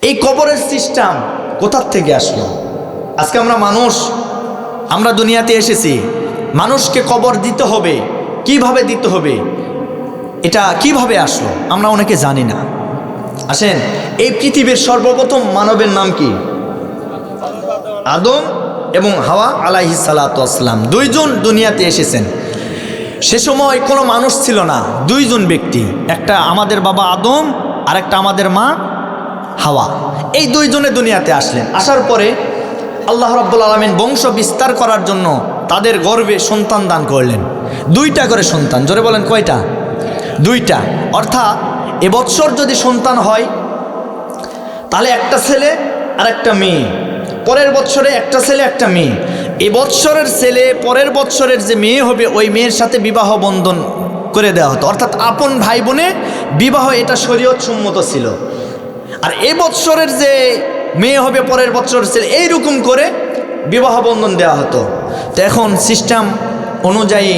এই কবরের সিস্টেম কোথার থেকে আসলো? আজকে আমরা মানুষ, আমরা দুনিয়াতে এসেছি। মানুষকে কবর দিতে হবে। কীভাবে দিতে হবে? এটা কীভাবে আসলো? আমরা অনেকে জানি না। আসেন, এই পৃথিবীর সর্বপ্রথম মানবের নাম কি? আদম এবং হাওয়া আলাইহি সালাতাম দুইজন দুনিয়াতে এসেছেন। সে সময় কোনো মানুষ ছিল না। দুইজন ব্যক্তি। একটা আমাদের বাবা আদম আর একটা আমাদের মা হাওয়া। এই দুইজনে দুনিয়াতে আসলেন। আসার পরে আল্লাহ রব্বুল আলমিন বংশ বিস্তার করার জন্য তাদের গর্বে সন্তান দান করলেন। দুইটা করে সন্তান, জোরে বলেন কয়টা? দুইটা। অর্থাৎ এবৎসর যদি সন্তান হয়, তাহলে একটা ছেলে আর একটা মেয়ে। পরের বৎসরে একটা ছেলে, একটা মেয়ে। এ বৎসরের ছেলে, পরের বৎসরের যে মেয়ে হবে, ওই মেয়ের সাথে বিবাহ বন্ধন করে দেওয়া হতো। অর্থাৎ আপন ভাই বোনে বিবাহ এটা শরীয়ত সম্মত ছিল। আর এ বৎসরের যে মেয়ে হবে পরের বৎসরের ছেলে এইরকম করে বিবাহ বন্ধন দেওয়া হতো। তো এখন সিস্টেম অনুযায়ী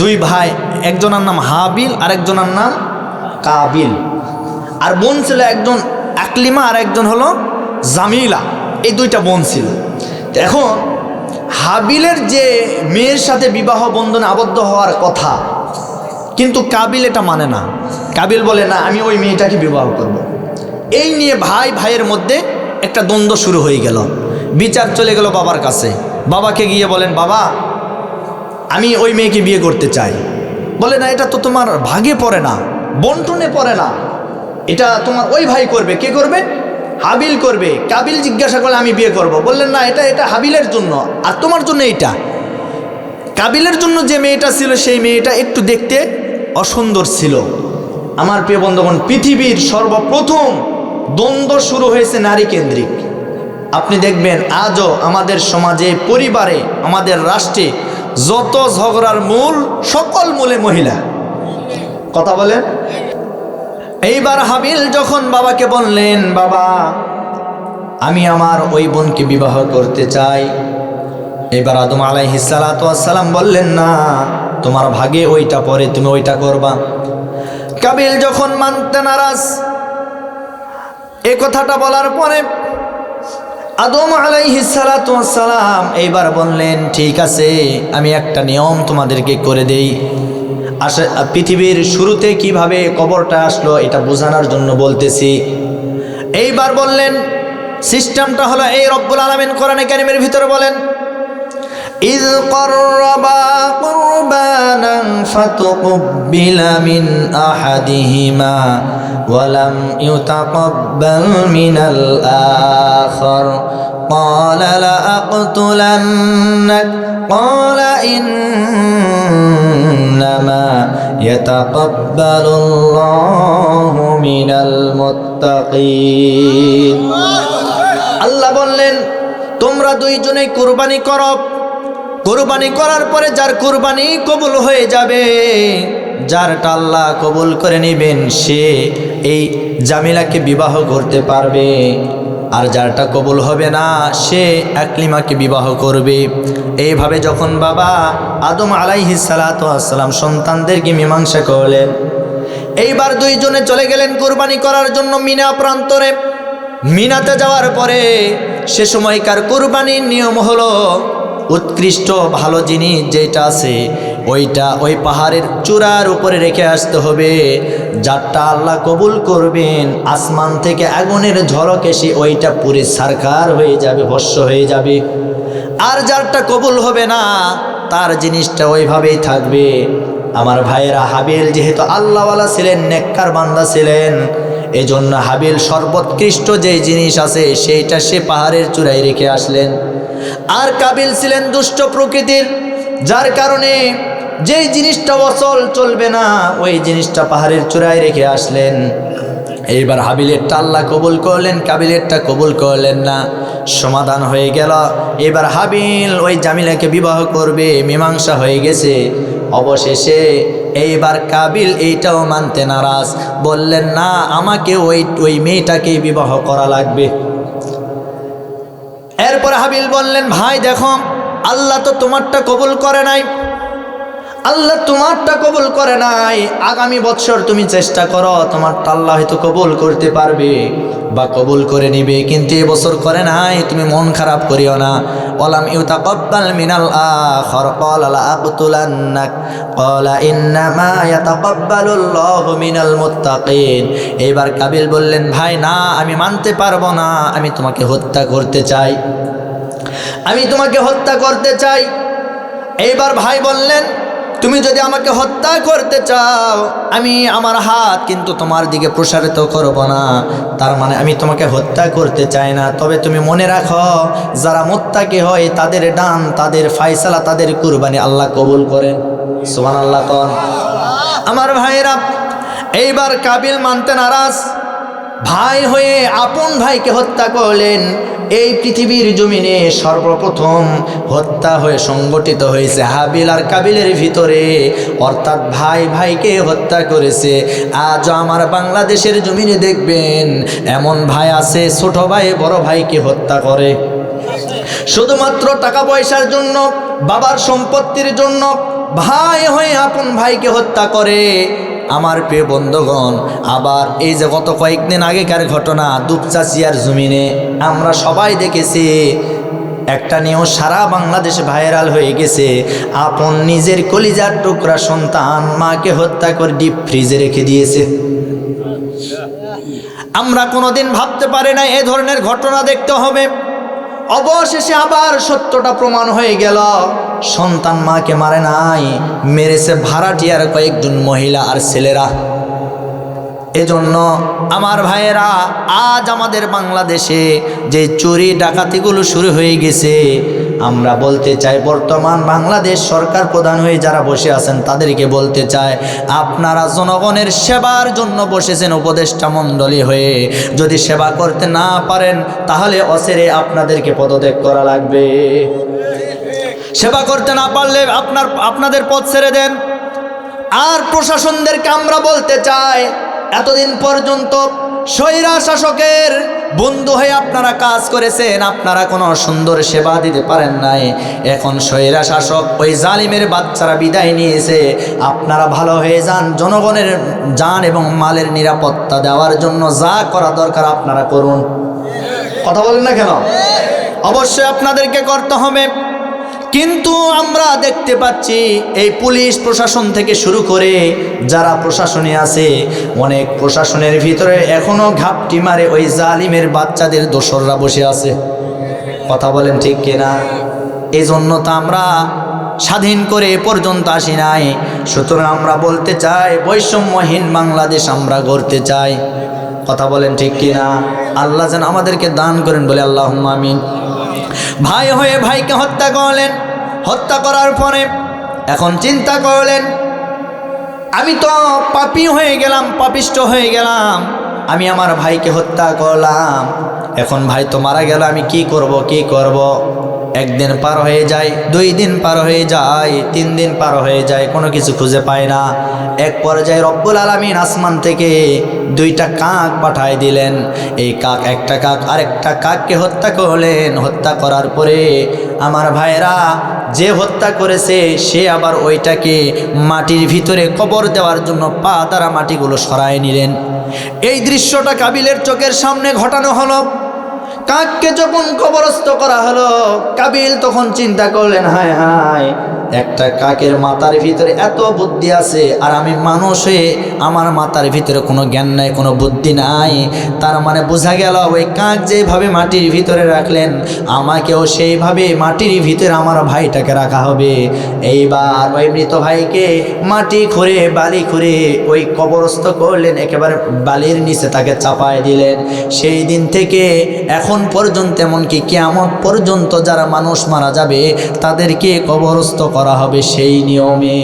দুই ভাই, একজনের নাম হাবিল আর একজনের নাম কাবিল। আর বোন ছিল একজন আকলিমা আর একজন হলো জামিলা। এই দুইটা বোন ছিল। তো এখন হাবিলের যে মেয়ের সাথে বিবাহ বন্ধনে আবদ্ধ হওয়ার কথা কিন্তু কাবিল এটা মানে না। কাবিল বলে, না, আমি ওই মেয়েটাকে বিবাহ করব। এই নিয়ে ভাই ভাইয়ের মধ্যে একটা দ্বন্দ্ব শুরু হয়ে গেল। বিচার চলে গেল বাবার কাছে। বাবাকে গিয়ে বলেন, বাবা, আমি ওই মেয়েকে বিয়ে করতে চাই। বলে, না, এটা তো তোমার ভাগে পড়ে না, বন্টনে পড়ে না। এটা তোমার ওই ভাই করবে। কে করবে? হাবিল করবে। কাবিল জিজ্ঞাসা করলে, আমি বিয়ে করব। বললেন, না, এটা এটা হাবিলের জন্য, আর তোমার জন্য এইটা। কাবিলের জন্য যে মেয়েটা ছিল, সেই মেয়েটা একটু দেখতে অসুন্দর ছিল। আমার প্রিয় বন্ধুগণ, পৃথিবীর সর্বপ্রথম দ্বন্দ্ব শুরু হয়েছে নারী কেন্দ্রিক আপনি দেখবেন আজও আমাদের সমাজে, পরিবারে, আমাদের রাষ্ট্রে যত ঝগড়ার মূল সকল মূলে মহিলা। কথা বলেন? এইবার হাবিল যখন বাবাকে বললেন, বাবা, আমি আমার ওই বোনকে বিবাহ করতে চাই। এবার আদম আলাইহিসালাম বললেন, না তোমার ভাগে ওইটা পরে তুমি ওইটা করবা। কাবিল যখন মানতে নারাজ, এ কথাটা বলার পরে আদম আলাইহিসালাম এইবার বললেন, ঠিক আছে, আমি একটা নিয়ম তোমাদেরকে করে দেই। আসে, পৃথিবীর শুরুতে কীভাবে কবরটা আসলো এটা বোঝানোর জন্য বলতেছি। এইবার বললেন, সিস্টেমটা হলো এই রব্বুল আলমিন কোরআনে কারিমের ভিতরে বলেন إذ قربا قربانا فتقبل من أحدهما ولم يتقبل من الآخر قال لأقتلنك قال إنما يتقبل الله من المتقين আল্লাহ বললেন তোমরা দুইজনে কুরবানি করো কুরবানি করার পরে যার কুরবানি কবুল হয়ে যাবে, যারটা আল্লাহ কবুল করে নেবেন, সে এই জামিলাকে বিবাহ করতে পারবে। আর যারটা কবুল হবে না, সে একলিমাকে বিবাহ করবে। এইভাবে যখন বাবা আদম আলাইহি সালাতাম সন্তানদেরকে মীমাংসা করলেন, এইবার দুইজনে চলে গেলেন কোরবানি করার জন্য মিনা প্রান্তরে। মিনাতে যাওয়ার পরে সে সময়কার কোরবানির নিয়ম হলো উৎকৃষ্ট ভালো জিনিস যেটা আছে, ওইটা ওই পাহাড়ের চূড়ার উপরে রেখে আসতে হবে। যারটা আল্লাহ কবুল করবেন, আসমান থেকে আগুনের ঝলক এসে ওইটা পুরী সারকার হয়ে যাবে, ভস্য হয়ে যাবে। আর যারটা কবুল হবে না, তার জিনিসটা ওইভাবেই থাকবে। আমার ভাইয়েরা, হাবিল যেহেতু আল্লাহওয়ালা ছিলেন, নেককার বান্দা ছিলেন, এজন্য হাবিল সর্বোৎকৃষ্ট যে জিনিস আছে, সেইটা সে পাহাড়ের চূড়ায় রেখে আসলেন। আর কাবিল ছিলেন দুষ্ট প্রকৃতির, যার কারণে যেই জিনিসটা অচল চলবে না, ওই জিনিসটা পাহাড়ের চূড়ায় রেখে আসলেন। এইবার হাবিলেরটা আল্লাহ কবুল করলেন, কাবিলেরটা কবুল করলেন না, সমাধান হয়ে গেল। এবার হাবিল ওই জামিলাকে বিবাহ করবে, মীমাংসা হয়ে গেছে। অবশেষে এইবার কাবিল এইটাও মানতে নারাজ, বললেন, না, আমাকে ওই ওই মেয়েটাকেই বিবাহ করা লাগবে। এরপর হাবিল বললেন ভাই দেখো আল্লাহ তো তোমারটা কবুল করে নাই। আল্লাহ তোমারটা কবুল করে নাই। আগামী বছর তুমি চেষ্টা করো, তোমারটা আল্লাহ হয়তো কবুল করতে পারবে বা কবুল করে নিবে, কিন্তু এবছর করে নাই, তুমি মন খারাপ করিও না। ওলাম ইউতাকাব্বাল মিনাল আখর, ক্বালা লা আকতুলান্নাক ক্বালা ইন্নামা ইয়াতাকাব্বালুল্লাহু মিনাল মুত্তাকিন। এবার কাবিল বললেন, ভাই, না, আমি মানতে পারব না, আমি তোমাকে হত্যা করতে চাই। আমি তোমাকে হত্যা করতে চাই। এইবার ভাই বললেন তুমি যদি আমাকে হত্যা করতে চাও, আমি আমার হাত কিন্তু তোমার দিকে প্রসারিত করব না। তার মানে আমি তোমাকে হত্যা করতে চাই না। তবে তুমি মনে রাখো, যারা মোত্তাকে হয়, তাদের ডান, তাদের ফাইসালা তাদের কুরবানি আল্লাহ কবুল করেন। সুবান আল্লাহ কন। আমার ভাইয়েরা, এইবার কাবিল মানতে নারাজ। ভাই হয়ে আপন ভাইকে হত্যা করলেন। এই পৃথিবীর জমিনে সর্বপ্রথম হত্যা হয়ে সংগঠিত হয়েছে হাবিল আর কাবিলের ভিতরে। অর্থাৎ ভাই ভাইকে হত্যা করেছে। আজ আমার বাংলাদেশের জমিনে দেখবেন, এমন ভাই আছে, ছোট ভাই, বড় ভাইকে হত্যা করে। শুধুমাত্র টাকা পয়সার জন্য, বাবার সম্পত্তির জন্য ভাই হয়ে আপন ভাইকে হত্যা করে। আমার প্রিয় বন্ধুগণ, আবার এই যে গত কয়েকদিন আগেকার ঘটনা দুপচাচিয়ার জমিনে, আমরা সবাই দেখেছি, একটা নিয়েও সারা বাংলাদেশে ভাইরাল হয়ে গেছে, আপন নিজের কলিজার টুকরা সন্তান মাকে হত্যা করে ডিপ ফ্রিজে রেখে দিয়েছে। আমরা কোনোদিন ভাবতে পারি না, এ ধরনের ঘটনা দেখতে হবে। অবশেষে আবার সত্যটা প্রমাণ হয়ে গেল। সন্তান মাকে মারে নাই, মেরেছে ভাড়াটিয়ার কয়েকজন মহিলা আর ছেলেরা। এজন্য আমার ভাইয়েরা, আজ আমাদের বাংলাদেশে যে চুরি ডাকাতিগুলো শুরু হয়ে গেছে, আমরা বলতে চাই, বর্তমান বাংলাদেশ সরকার প্রধান হয়ে যারা বসে আছেন, তাদেরকে বলতে চাই, আপনারা জনগণের সেবার জন্য বসেছেন উপদেষ্টা মণ্ডলী হয়ে। যদি সেবা করতে না পারেন, তাহলে অসেরে আপনাদেরকে পদত্যাগ করা লাগবে। সেবা করতে না পারলে আপনার, আপনাদের পথ ছেড়ে দেন। আর প্রশাসনদেরকে আমরা বলতে চাই, এতদিন পর্যন্ত স্বৈরা শাসকের বন্ধু হয়ে আপনারা কাজ করেছেন, আপনারা কোনো সুন্দর সেবা দিতে পারেন নাই। এখন স্বৈরা শাসক ওই জালিমের বাচ্চারা বিদায় নিয়েছে। আপনারা ভালো হয়ে যান, জনগণের যান এবং মালের নিরাপত্তা দেওয়ার জন্য যা করা দরকার আপনারা করুন। কথা বলেন না কেন? অবশ্যই আপনাদেরকে করতে হবে। কিন্তু আমরা দেখতে পাচ্ছি এই পুলিশ প্রশাসন থেকে শুরু করে যারা প্রশাসনে আছে, অনেক প্রশাসনের ভিতরে এখনও ঘাপটি মারে ওই জালিমের বাচ্চাদের দোসররা বসে আছে। কথা বলেন ঠিক কিনা? এই জন্য তো আমরা স্বাধীন করে পর্যন্ত আসি নাই। সুতরাং আমরা বলতে চাই, বৈষম্যহীন বাংলাদেশ আমরা গড়তে চাই। কথা বলেন ঠিক কিনা? আল্লাহ যেন আমাদেরকে দান করেন বলে আল্লাহ আমিন। ভাই হয়ে ভাইকে হত্যা করলেন, হত্যা করার পরে এখন চিন্তা করলেন, আমি তো পাপি হয়ে গেলাম, পাপিষ্ট হয়ে গেলাম, আমি আমার ভাইকে হত্যা করলাম, এখন ভাই তো মারা গেল, আমি কি করব কি করব? একদিন পার হয়ে যায়, দুই দিন পার হয়ে যায়, তিন দিন পার হয়ে যায়, কোনো কিছু খুঁজে পায় না। এক পর্যায়ে রব্বুল আলমিন আসমান থেকে দুইটা কাক পাঠায় দিলেন। এই কাক একটা কাক আরেকটা কাককে হত্যা করলেন। হত্যা করার পরে আমার ভাইরা যে হত্যা করেছে, সে আবার ওইটাকে মাটির ভিতরে কবর দেওয়ার জন্য পা দ্বারা মাটিগুলো সরায় নিলেন। এই দৃশ্যটা কাবিলের চোখের সামনে ঘটানো হলো। কাককে যখন কবরস্থ করা হলো, কাবিল তখন চিন্তা করলেন, হায় হায়, একটা কাকের মাথার ভিতরে এত বুদ্ধি আছে, আর আমি মানুষ, আমার মাথার ভিতরে কোনো জ্ঞান নাই, কোনো বুদ্ধি নাই। তার মানে বোঝা গেল, ওই কাক যেভাবে মাটির ভিতরে রাখলেন, আমাকেও সেইভাবে মাটির ভিতরে আমার ভাইটাকে রাখা হবে। এইবার ওই মৃত ভাইকে মাটি খুঁড়ে, বালি খুঁড়ে ওই কবরস্থ করলেন, একেবারে বালির নিচে তাকে চাপায় দিলেন। সেই দিন থেকে এখন পর্যন্ত, এমনকি কেয়ামত পর্যন্ত যারা মানুষ মারা যাবে, তাদেরকে কবরস্থ করা হবে সেই নিয়মে।